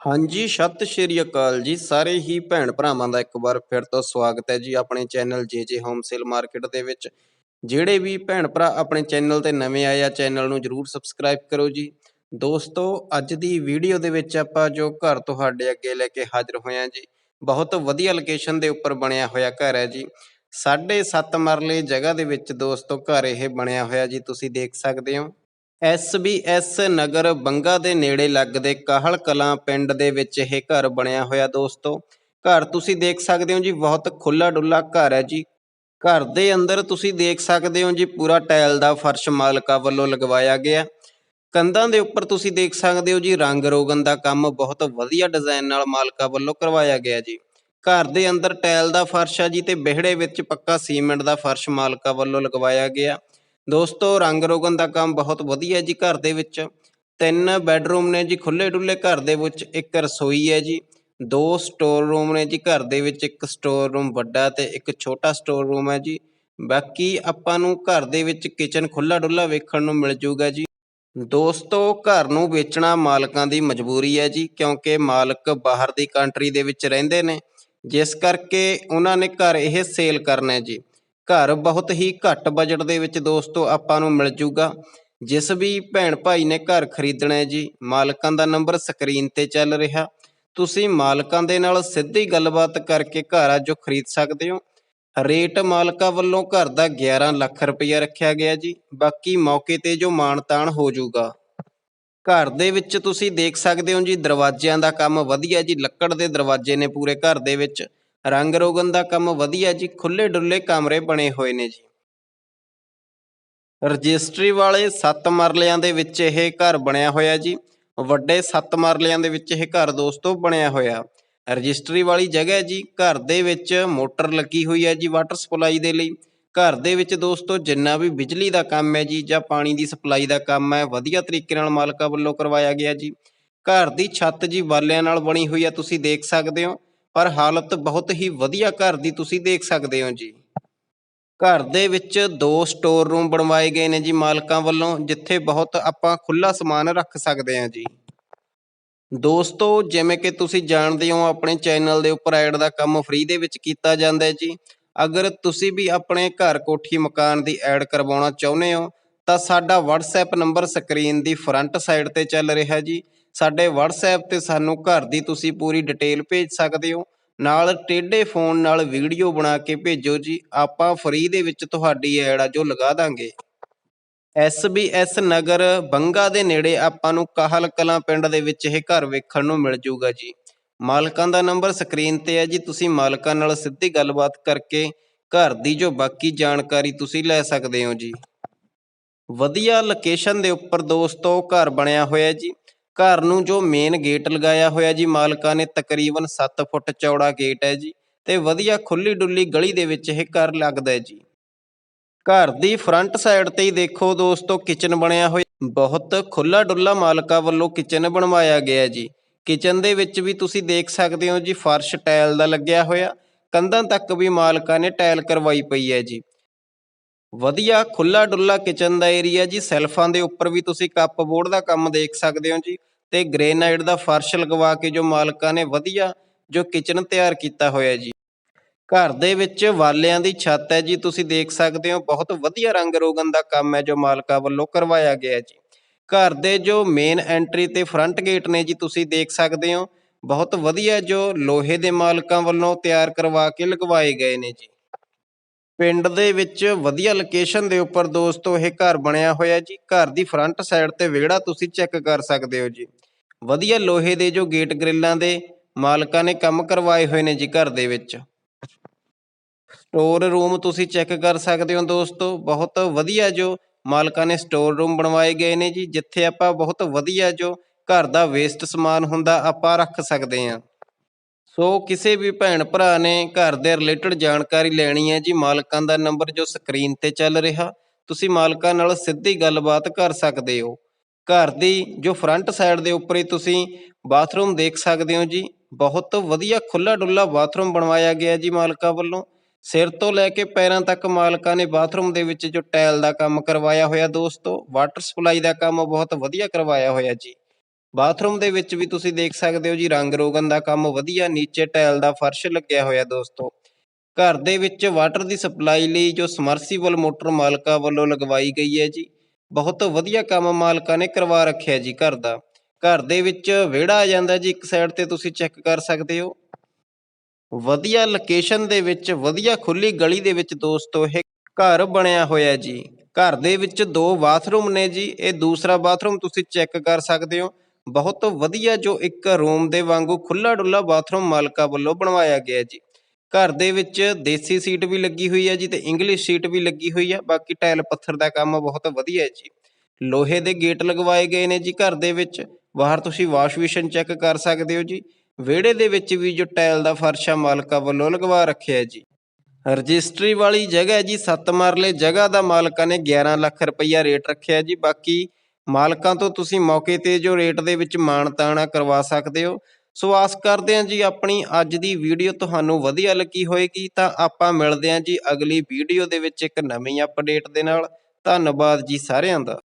ਹਾਂਜੀ, ਸਤਿ ਸ਼੍ਰੀ ਅਕਾਲ ਜੀ। ਸਾਰੇ ਹੀ ਭੈਣ ਭਰਾਵਾਂ ਦਾ ਇੱਕ ਵਾਰ ਫਿਰ ਤੋਂ ਸਵਾਗਤ ਹੈ ਜੀ ਆਪਣੇ channel JJ home sale market ਦੇ ਵਿੱਚ। ਜਿਹੜੇ ਵੀ ਭੈਣ ਭਰਾ ਆਪਣੇ ਚੈਨਲ ਤੇ ਨਵੇਂ ਆਏ ਆ, ਚੈਨਲ ਨੂੰ ਜਰੂਰ ਸਬਸਕ੍ਰਾਈਬ ਕਰੋ ਜੀ। ਦੋਸਤੋ, ਅੱਜ ਦੀ ਵੀਡੀਓ ਦੇ ਵਿੱਚ ਆਪਾਂ ਜੋ ਘਰ ਤੁਹਾਡੇ ਅੱਗੇ ਲੈ ਕੇ ਹਾਜ਼ਰ ਹੋਏ ਹਾਂ ਜੀ, ਬਹੁਤ ਵਧੀਆ ਲੋਕੇਸ਼ਨ ਦੇ ਉੱਪਰ ਬਣਿਆ ਹੋਇਆ ਘਰ ਹੈ ਜੀ। ਸਾਢੇ ਸੱਤ ਮਰਲੇ ਜਗ੍ਹਾ ਦੇ ਵਿੱਚ ਦੋਸਤੋ ਘਰ ਇਹ ਬਣਿਆ ਹੋਇਆ ਜੀ, ਤੁਸੀਂ ਦੇਖ ਸਕਦੇ ਹੋ। ਐਸ ਨਗਰ ਬੰਗਾ ਦੇ ਨੇੜੇ ਲੱਗਦੇ ਕਾਹਲ ਕਲਾਂ ਪਿੰਡ ਦੇ ਵਿੱਚ ਇਹ ਘਰ ਬਣਿਆ ਹੋਇਆ ਦੋਸਤੋ। ਘਰ ਤੁਸੀਂ ਦੇਖ ਸਕਦੇ ਹੋ ਜੀ, ਬਹੁਤ ਖੁੱਲਾ ਡੁੱਲਾ ਘਰ ਹੈ ਜੀ। ਘਰ ਦੇ ਅੰਦਰ ਤੁਸੀਂ ਦੇਖ ਸਕਦੇ ਹੋ ਜੀ, ਪੂਰਾ ਟਾਇਲ ਦਾ ਫਰਸ਼ ਮਾਲਕਾ ਵੱਲੋਂ ਲਗਵਾਇਆ ਗਿਆ। ਕੰਧਾਂ ਦੇ ਉੱਪਰ ਤੁਸੀਂ ਦੇਖ ਸਕਦੇ ਹੋ ਜੀ, ਰੰਗ ਰੋਗਨ ਦਾ ਕੰਮ ਬਹੁਤ ਵਧੀਆ ਡਿਜ਼ਾਈਨ ਨਾਲ ਮਾਲਕਾ ਵੱਲੋਂ ਕਰਵਾਇਆ ਗਿਆ ਜੀ। ਘਰ ਦੇ ਅੰਦਰ ਟਾਇਲ ਦਾ ਫਰਸ਼ ਹੈ ਜੀ ਤੇ ਵਿਹੜੇ ਵਿੱਚ ਪੱਕਾ ਸੀਮੈਂਟ ਦਾ ਫਰਸ਼ ਮਾਲਕਾ ਵੱਲੋਂ ਲਗਵਾਇਆ ਗਿਆ। ਦੋਸਤੋ, ਰੰਗ ਰੋਗਨ ਦਾ ਕੰਮ ਬਹੁਤ ਵਧੀਆ ਜੀ ਘਰ ਦੇ ਵਿੱਚ। ਤਿੰਨ ਬੈੱਡਰੂਮ ਨੇ ਜੀ ਖੁੱਲੇ ਡੁੱਲੇ ਘਰ ਦੇ ਵਿੱਚ ਇੱਕ ਰਸੋਈ ਹੈ ਜੀ। ਦੋ ਸਟੋਰ ਰੂਮ ਨੇ ਜੀ ਘਰ ਦੇ ਵਿੱਚ, ਇੱਕ ਸਟੋਰ ਰੂਮ ਵੱਡਾ ਤੇ ਇੱਕ ਛੋਟਾ ਸਟੋਰ ਰੂਮ ਹੈ ਜੀ। ਬਾਕੀ ਆਪਾਂ ਨੂੰ ਘਰ ਦੇ ਵਿੱਚ ਕਿਚਨ ਖੁੱਲਾ ਡੁੱਲਾ ਵੇਖਣ ਨੂੰ ਮਿਲ ਜਾਊਗਾ ਜੀ। ਦੋਸਤੋ, ਘਰ ਨੂੰ ਵੇਚਣਾ ਮਾਲਕਾਂ ਦੀ ਮਜਬੂਰੀ ਹੈ ਜੀ, ਕਿਉਂਕਿ ਮਾਲਕ ਬਾਹਰ ਦੀ ਕੰਟਰੀ ਦੇ ਵਿੱਚ ਰਹਿੰਦੇ ਨੇ। ਜਿਸ ਕਰਕੇ ਉਹਨਾਂ ਨੇ ਘਰ ਇਹ ਸੇਲ ਕਰਨਾ ਹੈ ਜੀ। ਘਰ ਬਹੁਤ ਹੀ ਘੱਟ ਬਜਟ ਦੇ ਵਿੱਚ ਦੋਸਤੋ ਆਪਾਂ ਨੂੰ ਮਿਲ ਜੂਗਾ। ਜਿਸ ਵੀ ਭੈਣ ਭਾਈ ਨੇ ਘਰ ਖਰੀਦਣਾ ਹੈ ਜੀ, ਮਾਲਕਾਂ ਦਾ ਨੰਬਰ ਸਕਰੀਨ ਤੇ ਚੱਲ ਰਿਹਾ। ਤੁਸੀਂ ਮਾਲਕਾਂ ਦੇ ਨਾਲ ਸਿੱਧੀ ਗੱਲਬਾਤ ਕਰਕੇ ਘਰ ਆ ਜੋ ਖਰੀਦ ਸਕਦੇ ਹੋ। ਰੇਟ ਮਾਲਕਾਂ ਵੱਲੋਂ ਘਰ ਦਾ 11 ਲੱਖ ਰੁਪਇਆ ਰੱਖਿਆ ਗਿਆ ਜੀ। ਬਾਕੀ ਮੌਕੇ ਤੇ ਜੋ ਮਾਨਤਾਨ ਹੋ ਜਾਊਗਾ ਘਰ ਦੇ ਵਿੱਚ ਤੁਸੀਂ ਦੇਖ ਸਕਦੇ ਹੋ ਜੀ, ਦਰਵਾਜ਼ਿਆਂ ਦਾ ਕੰਮ ਵਧੀਆ ਜੀ, ਲੱਕੜ ਦੇ ਦਰਵਾਜ਼ੇ ਨੇ ਪੂਰੇ ਘਰ ਦੇ ਵਿੱਚ। ਰੰਗ ਰੋਗਨ ਦਾ ਕੰਮ ਵਧੀਆ ਜੀ ਖੁੱਲੇ ਡੁੱਲੇ ਕਮਰੇ ਬਣੇ ਹੋਏ ਨੇ ਜੀ। ਰਜਿਸਟਰੀ ਵਾਲੇ 7 ਮਰਲਿਆਂ ਦੇ ਵਿੱਚ ਇਹ ਘਰ ਬਣਿਆ ਹੋਇਆ ਜੀ। ਵੱਡੇ 7 ਮਰਲਿਆਂ ਦੇ ਵਿੱਚ ਇਹ ਘਰ ਦੋਸਤੋ ਬਣਿਆ ਹੋਇਆ। ਰਜਿਸਟਰੀ ਵਾਲੀ ਜਗ੍ਹਾ ਜੀ, ਘਰ ਦੇ ਵਿੱਚ ਮੋਟਰ ਲੱਗੀ ਹੋਈ ਹੈ ਜੀ ਵਾਟਰ ਸਪਲਾਈ ਦੇ ਲਈ। ਘਰ ਦੇ ਵਿੱਚ ਦੋਸਤੋ ਜਿੰਨਾ ਵੀ ਬਿਜਲੀ ਦਾ ਕੰਮ ਹੈ ਜੀ ਜਾਂ ਪਾਣੀ ਦੀ ਸਪਲਾਈ ਦਾ ਕੰਮ ਹੈ, ਵਧੀਆ ਤਰੀਕੇ ਨਾਲ ਮਾਲਕਾਂ ਵੱਲੋਂ ਕਰਵਾਇਆ ਗਿਆ ਜੀ। ਘਰ ਦੀ ਛੱਤ ਜੀ ਬਾਲਿਆਂ ਨਾਲ ਬਣੀ ਹੋਈ ਹੈ, ਤੁਸੀਂ ਦੇਖ ਸਕਦੇ ਹੋ। ਪਰ ਹਾਲਤ ਬਹੁਤ ਹੀ ਵਧੀਆ ਘਰ ਦੀ ਤੁਸੀਂ ਦੇਖ ਸਕਦੇ ਹੋ ਜੀ। ਘਰ ਦੇ ਵਿੱਚ ਦੋ ਸਟੋਰ ਰੂਮ ਬਣਵਾਏ ਗਏ ਨੇ ਜੀ ਮਾਲਕਾਂ ਵੱਲੋਂ, ਜਿੱਥੇ ਬਹੁਤ ਆਪਾਂ ਖੁੱਲਾ ਸਮਾਨ ਰੱਖ ਸਕਦੇ ਹਾਂ ਜੀ। ਦੋਸਤੋ, ਜਿਵੇਂ ਕਿ ਤੁਸੀਂ ਜਾਣਦੇ ਹੋ, ਆਪਣੇ ਚੈਨਲ ਦੇ ਉੱਪਰ ਐਡ ਦਾ ਕੰਮ ਫ੍ਰੀ ਦੇ ਵਿੱਚ ਕੀਤਾ ਜਾਂਦਾ ਹੈ ਜੀ। ਅਗਰ ਤੁਸੀਂ ਵੀ ਆਪਣੇ ਘਰ ਕੋਠੀ ਮਕਾਨ ਦੀ ਐਡ ਕਰਵਾਉਣਾ ਚਾਹੁੰਦੇ ਹੋ, ਤਾਂ ਸਾਡਾ WhatsApp ਨੰਬਰ ਸਕਰੀਨ ਦੀ ਫਰੰਟ ਸਾਈਡ ਤੇ ਚੱਲ ਰਿਹਾ ਜੀ। ਸਾਡੇ WhatsApp ਤੇ ਸਾਨੂੰ ਘਰ ਦੀ ਤੁਸੀਂ ਪੂਰੀ ਡਿਟੇਲ ਭੇਜ ਸਕਦੇ ਹੋ। ਨਾਲ ਟੇਢੇ ਫੋਨ ਨਾਲ ਵੀਡੀਓ ਬਣਾ ਕੇ ਭੇਜੋ ਜੀ। ਆਪਾਂ ਫ੍ਰੀ ਦੇ ਵਿੱਚ ਤੁਹਾਡੀ ਐਡ ਆ ਜੋ ਲਗਾ ਦਾਂਗੇ। ਐਸ ਨਗਰ ਬੰਗਾ ਦੇ ਨੇੜੇ ਆਪਾਂ ਨੂੰ ਕਾਹਲ ਕਲਾਂ ਪਿੰਡ ਦੇ ਵਿੱਚ ਇਹ ਘਰ ਵੇਖਣ ਨੂੰ ਮਿਲ ਜਾਊਗਾ ਜੀ। ਮਾਲਕਾਂ ਦਾ ਨੰਬਰ ਸਕਰੀਨ ਤੇ ਹੈ ਜੀ। ਤੁਸੀਂ ਮਾਲਕਾਂ ਨਾਲ ਸਿੱਧੀ ਗੱਲਬਾਤ ਕਰਕੇ ਘਰ ਦੀ ਜੋ ਬਾਕੀ ਜਾਣਕਾਰੀ ਤੁਸੀਂ ਲੈ ਸਕਦੇ ਹੋ ਜੀ। ਵਧੀਆ ਲੋਕੇਸ਼ਨ ਦੇ ਉੱਪਰ ਦੋਸਤੋ ਘਰ ਬਣਿਆ ਹੋਇਆ ਜੀ। ਘਰ ਨੂੰ ਜੋ ਮੇਨ ਗੇਟ ਲਗਾਇਆ ਹੋਇਆ ਜੀ, ਮਾਲਕਾਂ ਨੇ ਤਕਰੀਬਨ 7 ਫੁੱਟ ਚੌੜਾ ਗੇਟ ਹੈ ਜੀ ਤੇ ਵਧੀਆ ਖੁੱਲੀ ਡੁੱਲੀ ਗਲੀ ਦੇ ਵਿੱਚ ਇਹ ਘਰ ਲੱਗਦਾ ਹੈ ਜੀ। ਘਰ ਦੀ ਫਰੰਟ ਸਾਈਡ ਤੇ ਹੀ ਦੇਖੋ ਦੋਸਤੋ ਕਿਚਨ ਬਣਿਆ ਹੋਇਆ। ਬਹੁਤ ਖੁੱਲਾ ਡੁੱਲਾ ਮਾਲਕਾਂ ਵੱਲੋਂ ਕਿਚਨ ਬਣਵਾਇਆ ਗਿਆ ਜੀ। ਕਿਚਨ ਦੇ ਵਿੱਚ ਵੀ ਤੁਸੀਂ ਦੇਖ ਸਕਦੇ ਹੋ ਜੀ, ਫਰਸ਼ ਟਾਇਲ ਦਾ ਲੱਗਿਆ ਹੋਇਆ। ਕੰਧਾਂ ਤੱਕ ਵੀ ਮਾਲਕਾਂ ਨੇ ਟਾਇਲ ਕਰਵਾਈ ਪਈ ਹੈ ਜੀ। ਵਧੀਆ ਖੁੱਲਾ ਡੁੱਲਾ ਕਿਚਨ ਦਾ ਏਰੀਆ ਜੀ, ਸੈਲਫਾਂ ਦੇ ਉੱਪਰ ਵੀ ਤੁਸੀਂ ਕੱਪ ਬੋਰਡ ਦਾ ਕੰਮ ਦੇਖ ਸਕਦੇ ਹੋ ਜੀ। ਤੇ ਗ੍ਰੇਨਾਈਟ ਦਾ ਫਰਸ਼ ਲਗਵਾ ਕੇ ਜੋ ਮਾਲਕਾਂ ਨੇ ਵਧੀਆ ਜੋ ਕਿਚਨ ਤਿਆਰ ਕੀਤਾ ਹੋਇਆ ਜੀ। ਘਰ ਦੇ ਵਿੱਚ ਵਾਲਿਆਂ ਦੀ ਛੱਤ ਹੈ ਜੀ, ਤੁਸੀਂ ਦੇਖ ਸਕਦੇ ਹੋ, ਬਹੁਤ ਵਧੀਆ ਰੰਗ ਰੋਗਨ ਦਾ ਕੰਮ ਹੈ ਜੋ ਮਾਲਕਾਂ ਵੱਲੋਂ ਕਰਵਾਇਆ ਗਿਆ ਜੀ। ਘਰ ਦੇ ਜੋ ਮੇਨ ਐਂਟਰੀ ਤੇ ਫਰੰਟ ਗੇਟ ਨੇ ਜੀ, ਤੁਸੀਂ ਦੇਖ ਸਕਦੇ ਹੋ, ਬਹੁਤ ਵਧੀਆ ਜੋ ਲੋਹੇ ਦੇ ਮਾਲਕਾਂ ਵੱਲੋਂ ਤਿਆਰ ਕਰਵਾ ਕੇ ਲਗਵਾਏ ਗਏ ਨੇ ਜੀ। ਪਿੰਡ ਦੇ ਵਿੱਚ ਵਧੀਆ ਲੋਕੇਸ਼ਨ ਦੇ ਉੱਪਰ ਦੋਸਤੋ ਇਹ ਘਰ ਬਣਿਆ ਹੋਇਆ ਜੀ। ਘਰ ਦੀ ਫਰੰਟ ਸਾਈਡ ਤੇ ਵਿਹੜਾ ਤੁਸੀਂ ਚੈੱਕ ਕਰ ਸਕਦੇ ਹੋ ਜੀ। ਵਧੀਆ ਲੋਹੇ ਦੇ ਜੋ ਗੇਟ ਗ੍ਰਿਲਾਂ ਦੇ ਮਾਲਕਾਂ ਨੇ ਕੰਮ ਕਰਵਾਏ ਹੋਏ ਨੇ ਜੀ ਘਰ ਦੇ ਵਿੱਚ। ਸਟੋਰ ਰੂਮ ਤੁਸੀਂ ਚੈੱਕ ਕਰ ਸਕਦੇ ਹੋ ਦੋਸਤੋ। ਬਹੁਤ ਵਧੀਆ ਜੋ ਮਾਲਕਾਂ ਨੇ ਸਟੋਰ ਰੂਮ ਬਣਵਾਏ ਗਏ ਨੇ ਜੀ। ਜਿੱਥੇ ਆਪਾਂ ਬਹੁਤ ਵਧੀਆ ਜੋ ਘਰ ਦਾ ਵੇਸਟ ਸਮਾਨ ਹੁੰਦਾ ਆਪਾਂ ਰੱਖ ਸਕਦੇ ਹਾਂ। ਸੋ ਕਿਸੇ ਵੀ ਭੈਣ ਭਰਾ ਨੇ ਘਰ ਦੇ ਰਿਲੇਟਡ ਜਾਣਕਾਰੀ ਲੈਣੀ ਹੈ ਜੀ, ਮਾਲਕਾਂ ਦਾ ਨੰਬਰ ਜੋ ਸਕਰੀਨ ਤੇ ਚੱਲ ਰਿਹਾ, ਤੁਸੀਂ ਮਾਲਕਾਂ ਨਾਲ ਸਿੱਧੀ ਗੱਲਬਾਤ ਕਰ ਸਕਦੇ ਹੋ। ਘਰ ਦੀ ਜੋ ਫਰੰਟ ਸਾਈਡ ਦੇ ਉੱਪਰ ਹੀ ਤੁਸੀਂ ਬਾਥਰੂਮ ਦੇਖ ਸਕਦੇ ਹੋ ਜੀ, ਬਹੁਤ ਵਧੀਆ ਖੁੱਲਾ ਡੁੱਲਾ ਬਾਥਰੂਮ ਬਣਵਾਇਆ ਗਿਆ ਜੀ ਮਾਲਕਾਂ ਵੱਲੋਂ। ਸਿਰ ਤੋਂ ਲੈ ਕੇ ਪੈਰਾਂ ਤੱਕ ਮਾਲਕਾਂ ਨੇ ਬਾਥਰੂਮ ਦੇ ਵਿੱਚ ਜੋ ਟਾਇਲ ਦਾ ਕੰਮ ਕਰਵਾਇਆ ਹੋਇਆ ਦੋਸਤੋ ਵਾਟਰ ਸਪਲਾਈ ਦਾ ਕੰਮ ਬਹੁਤ ਵਧੀਆ ਕਰਵਾਇਆ ਹੋਇਆ ਜੀ। ਬਾਥਰੂਮ ਦੇ ਵਿੱਚ ਵੀ ਤੁਸੀਂ ਦੇਖ ਸਕਦੇ ਹੋ ਜੀ, ਰੰਗ ਰੋਗਨ ਦਾ ਕੰਮ ਵਧੀਆ, ਨੀਚੇ ਟਾਇਲ ਦਾ ਫਰਸ਼ ਲੱਗਿਆ ਹੋਇਆ ਦੋਸਤੋ। ਘਰ ਦੇ ਵਿੱਚ ਵਾਟਰ ਦੀ ਸਪਲਾਈ ਲਈ ਜੋ ਸਮਰਸੀਬਲ ਮੋਟਰ ਮਾਲਕਾਂ ਵੱਲੋਂ ਲਗਵਾਈ ਗਈ ਹੈ ਜੀ। ਬਹੁਤ ਵਧੀਆ ਕੰਮ ਮਾਲਕਾਂ ਨੇ ਕਰਵਾ ਰੱਖਿਆ ਜੀ ਘਰ ਦਾ। ਘਰ ਦੇ ਵਿੱਚ ਵਿਹੜਾ ਆ ਜਾਂਦਾ ਜੀ, ਇੱਕ ਸਾਈਡ ਤੇ ਤੁਸੀਂ ਚੈੱਕ ਕਰ ਸਕਦੇ ਹੋ। ਵਧੀਆ ਲੋਕੇਸ਼ਨ ਦੇ ਵਿੱਚ, ਵਧੀਆ ਖੁੱਲੀ ਗਲੀ ਦੇ ਵਿੱਚ ਦੋਸਤੋ ਇਹ ਘਰ ਬਣਿਆ ਹੋਇਆ ਜੀ। ਘਰ ਦੇ ਵਿੱਚ ਦੋ ਬਾਥਰੂਮ ਨੇ ਜੀ, ਇਹ ਦੂਸਰਾ ਬਾਥਰੂਮ ਤੁਸੀਂ ਚੈੱਕ ਕਰ ਸਕਦੇ ਹੋ। ਬਹੁਤ ਵਧੀਆ ਜੋ ਇੱਕ ਰੂਮ ਦੇ ਵਾਂਗੂ ਖੁੱਲਾ ਡੁੱਲਾ ਬਾਥਰੂਮ ਮਾਲਕਾਂ ਵੱਲੋਂ ਬਣਵਾਇਆ ਗਿਆ ਜੀ। ਘਰ ਦੇ ਵਿੱਚ ਦੇਸੀ ਸੀਟ ਵੀ ਲੱਗੀ ਹੋਈ ਹੈ ਜੀ ਤੇ ਇੰਗਲਿਸ਼ ਸੀਟ ਵੀ ਲੱਗੀ ਹੋਈ ਹੈ। ਬਾਕੀ ਟਾਇਲ ਪੱਥਰ ਦਾ ਕੰਮ ਬਹੁਤ ਵਧੀਆ ਹੈ ਜੀ। ਲੋਹੇ ਦੇ ਗੇਟ ਲਗਵਾਏ ਗਏ ਨੇ ਜੀ ਘਰ ਦੇ ਵਿੱਚ। ਬਾਹਰ ਤੁਸੀਂ ਵਾਸ਼ ਬੇਸਿਨ ਚੈੱਕ ਕਰ ਸਕਦੇ ਹੋ ਜੀ। ਵਿਹੜੇ ਦੇ ਵਿੱਚ ਵੀ ਜੋ ਟਾਇਲ ਦਾ ਫਰਸ਼ ਆ ਮਾਲਕਾਂ ਵੱਲੋਂ ਲਗਵਾ ਰੱਖਿਆ ਜੀ। ਰਜਿਸਟਰੀ ਵਾਲੀ ਜਗ੍ਹਾ ਹੈ ਜੀ। 7 ਮਰਲੇ ਜਗ੍ਹਾ ਦਾ ਮਾਲਕਾਂ ਨੇ 11 ਲੱਖ ਰੁਪਈਆ ਰੇਟ ਰੱਖਿਆ ਜੀ। ਬਾਕੀ ਮਾਲਕਾਂ ਤੋਂ ਤੁਸੀਂ ਮੌਕੇ ਤੇ ਜੋ ਰੇਟ ਦੇ ਵਿੱਚ ਮਾਨਤਾਣਾ ਕਰਵਾ ਸਕਦੇ ਹੋ। ਸੋ ਆਸ ਕਰਦੇ ਹਾਂ ਜੀ, ਆਪਣੀ ਅੱਜ ਦੀ ਵੀਡੀਓ ਤੁਹਾਨੂੰ ਵਧੀਆ ਲੱਗੀ ਹੋਏਗੀ, ਤਾਂ ਆਪਾਂ ਮਿਲਦੇ ਹਾਂ ਜੀ ਅਗਲੀ ਵੀਡੀਓ ਦੇ ਵਿੱਚ ਇੱਕ ਨਵੀਂ ਅਪਡੇਟ ਦੇ ਨਾਲ। ਧੰਨਵਾਦ ਜੀ ਸਾਰਿਆਂ ਦਾ।